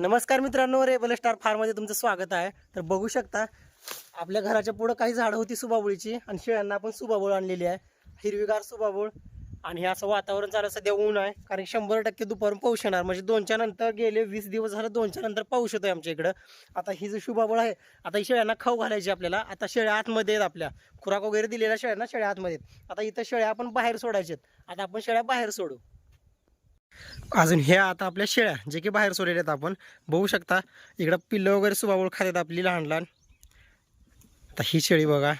नमस्कार मित्रांनो rebel star फार्ममध्ये तुमचं स्वागत आहे. तर बघू शकता आपल्या घराच्या पुढं काही झाडं होती सुबाबुळीची आणि शेळ्यांना आपण सुबाबुळ आणलेली आहे. हिरवीगार सुबाबुळ आणि हे असं वातावरण चालू सध्या ऊन आहे. कारण शंभर टक्के दुपारून पाऊस येणार. म्हणजे दोनच्या नंतर गेले वीस दिवस झालं दोनच्या नंतर पाऊस येतोय आमच्या इकडं. आता ही जी शुभाबळ आहे आता ही शेळ्यांना खाऊ घालायची आपल्याला. आता शेळ्या आतमध्ये आहेत आपल्या. खुराक वगैरे दिलेल्या शेळ्यांना शेळ्या आतमध्ये आहेत. आता इथं शेळ्या आपण बाहेर सोडायच्यात आता आपण शेळ्या बाहेर सोडू. अजून ह्या आता आपल्या शेळ्या जे की बाहेर सोडलेल्या आहेत आपण. बघू शकता इकडं पिल्लं वगैरे सुबाबूळ खातात आपली लहान लहान. आता ही शेळी बघा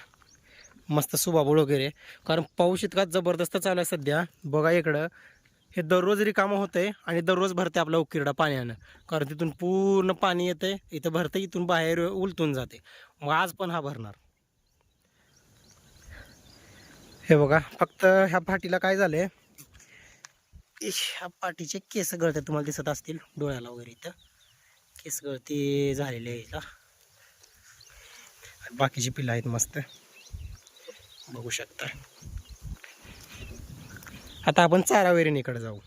मस्त सुबाबूळ वगैरे. कारण पाऊस इतका जबरदस्त चालू आहे सध्या. बघा इकडं हे दररोज रिकामं होतंय आणि दररोज भरते आपला उकिरडा पाण्यानं. कारण तिथून पूर्ण पाणी येते इथं भरते इथून बाहेर उलटून जाते. मग आज पण हा भरणार. हे बघा फक्त ह्या फाटीला काय झालंय? आहे ह्या पाठीचे केस गळते तुम्हाला दिसत असतील डोळ्याला वगैरे इथं. केस गळती झालेली आहे का बाकीची पिलं आहेत मस्त. बघू शकता. आता आपण चारा वैरणीकडे जाऊ.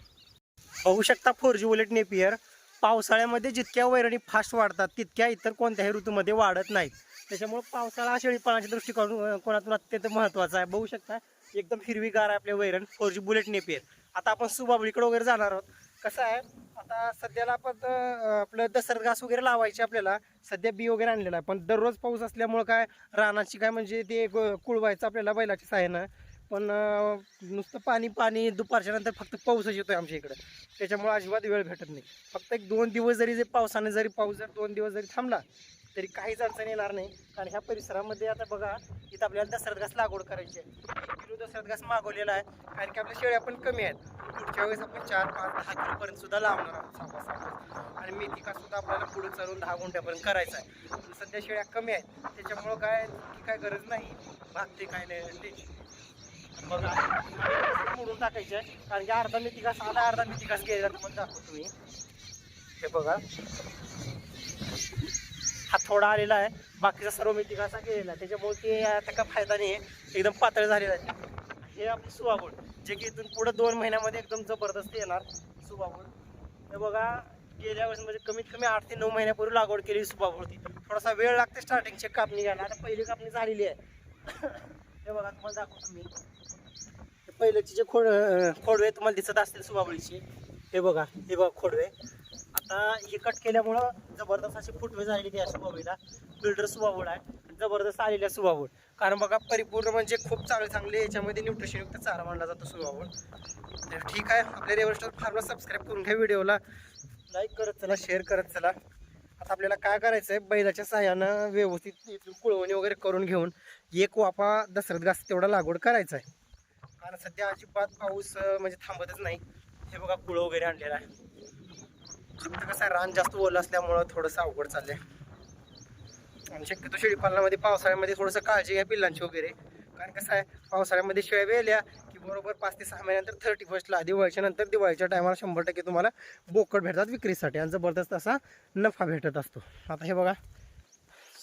बघू शकता फोर जी बुलेट नेपियर पावसाळ्यामध्ये जितक्या वैरणी फास्ट वाढतात तितक्या इतर कोणत्याही ऋतूमध्ये वाढत नाहीत. त्याच्यामुळे पावसाळा शेळीपाळाच्या दृष्टिकोन कोणातून अत्यंत महत्त्वाचा आहे. बघू शकता एकदम हिरवीगार आहे आपले वैरण फोर जी बुलेट नेपियर. आता आपण सुबाबळीकडे वगैरे जाणार आहोत. कसं आहे आता सध्याला आपण आपलं दसरा घास वगैरे लावायचे आपल्याला. सध्या बी वगैरे आणलेला आहे. पण दररोज पाऊस असल्यामुळं काय रानाची काय म्हणजे ते ग- कुळवायचं आपल्याला बैलाच्या साह्यानं पण नुसतं पाणी पाणी दुपारच्या नंतर फक्त पाऊसच येतो आहे आमच्या इकडं. त्याच्यामुळे अजिबात वेळ भेटत नाही. फक्त एक दोन दिवस जरी जे पावसाने जरी पाऊस जर दोन दिवस जरी थांबला तरी काहीच अडचण येणार नाही. कारण ह्या परिसरामध्ये आता बघा इथं आपल्याला दसरत घास लागवड करायची आहे. किलो दसरत घास मागवलेला आहे. कारण की आपल्या शेळ्या पण कमी आहेत. पुढच्या वेळेस आपण चार पाच दहा किलोपर्यंत सुद्धा लावणार आहोत सहा आणि मेथी का सुद्धा आपल्याला पुढे चालून दहा गुंठ्यापर्यंत करायचं आहे. पण सध्या शेळ्या कमी आहेत. त्याच्यामुळं काय की काय गरज नाही. भागते काय नाही बघा मोडून टाकायचे आहे. कारण की अर्धा मेथी घास आला अर्धा मेथी घास गेलेला तुम्हाला दाखवतो मी. हे बघा. हा थोडा आलेला आहे. बाकीचा सर्व मी घासा गेलेला आहे. त्याच्यामुळे ते आता काय फायदा नाही आहे एकदम पातळ झालेला आहे. हे आपली सुवागुळ जे की इथून पुढं दोन महिन्यामध्ये एकदम जबरदस्त येणार सुवागुळ हे बघा गेल्या वेळेस म्हणजे कमीत कमी आठ ते नऊ महिन्यापूर्वी लागवड केली सुबाबुळ ती. थोडासा वेळ लागते स्टार्टिंगची कापणी घ्यायला. आता पहिली कापणी झालेली आहे. हे बघा तुम्हाला दाखवतो मी. हे पहिल्याची जे खोड खोडवे तुम्हाला दिसत असतील सुबाबळीची हे बघा हे बघा खोडवे. आता हे कट केल्यामुळं जबरदस्त असे फुटवे झालेले त्या सुबाबळीला बिल्डर सुबाबूळ आहे. जबरदस्त आलेल्या सुबाबूळ कारण बघा परिपूर्ण म्हणजे खूप चांगले चांगले याच्यामध्ये न्यूट्रिशनयुक्त चारा मानला जातो सुबाबूळ तर ठीक आहे आपल्या रेवस्टर फार्मला सबस्क्राईब करून घ्या व्हिडिओला. लाईक करत चला. शेअर करत चला. आता आपल्याला काय करायचं आहे बैलाच्या सहाय्यानं व्यवस्थित कुळवणी वगैरे करून घेऊन एक वाफा दसरत घास तेवढा लागवड करायचा आहे कारण सध्या अजिबात पाऊस म्हणजे थांबतच नाही. हे बघा कुळं वगैरे आणलेलं आहे. फक्त कसं आहे? रान जास्त ओलं असल्यामुळं थोडंसं अवघड चाललंय. आणि शक्यतो शेळीपालनामध्ये पावसाळ्यामध्ये थोडंसं काळजी घ्या पिल्लांची वगैरे. कारण कसं आहे पावसाळ्यामध्ये शेळ्या वेल्या की बरोबर पाच ते सहा महिन्यानंतर थर्टी फर्स्टला दिवाळीच्या नंतर दिवाळीच्या टायमाला शंभर टक्के तुम्हाला बोकड भेटतात विक्रीसाठी आणि जबरदस्त असा नफा भेटत असतो. आता हे बघा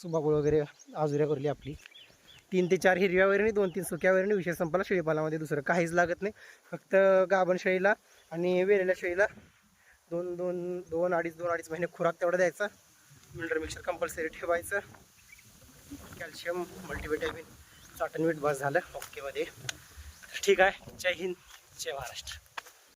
सुबागुळ वगैरे आजुऱ्या करली आपली. तीन ते चार हिरव्या आणि दोन तीन सुक्या वैरणी विशेष संपला. शेळीपालामध्ये दुसरं काहीच लागत नाही. फक्त गाभण शेळीला आणि वेलेल्या शेळीला दोन दोन दोन अडीच दोन अडीच महिने खुराक तेवढा द्यायचा. मिल्डर मिक्सर कंपल्सरी ठेवायचं. कॅल्शियम मल्टीव्हिटॅमिन चाटण मीठ बस झालं. ओकेमध्ये ठीक आहे. जय हिंद जय महाराष्ट्र.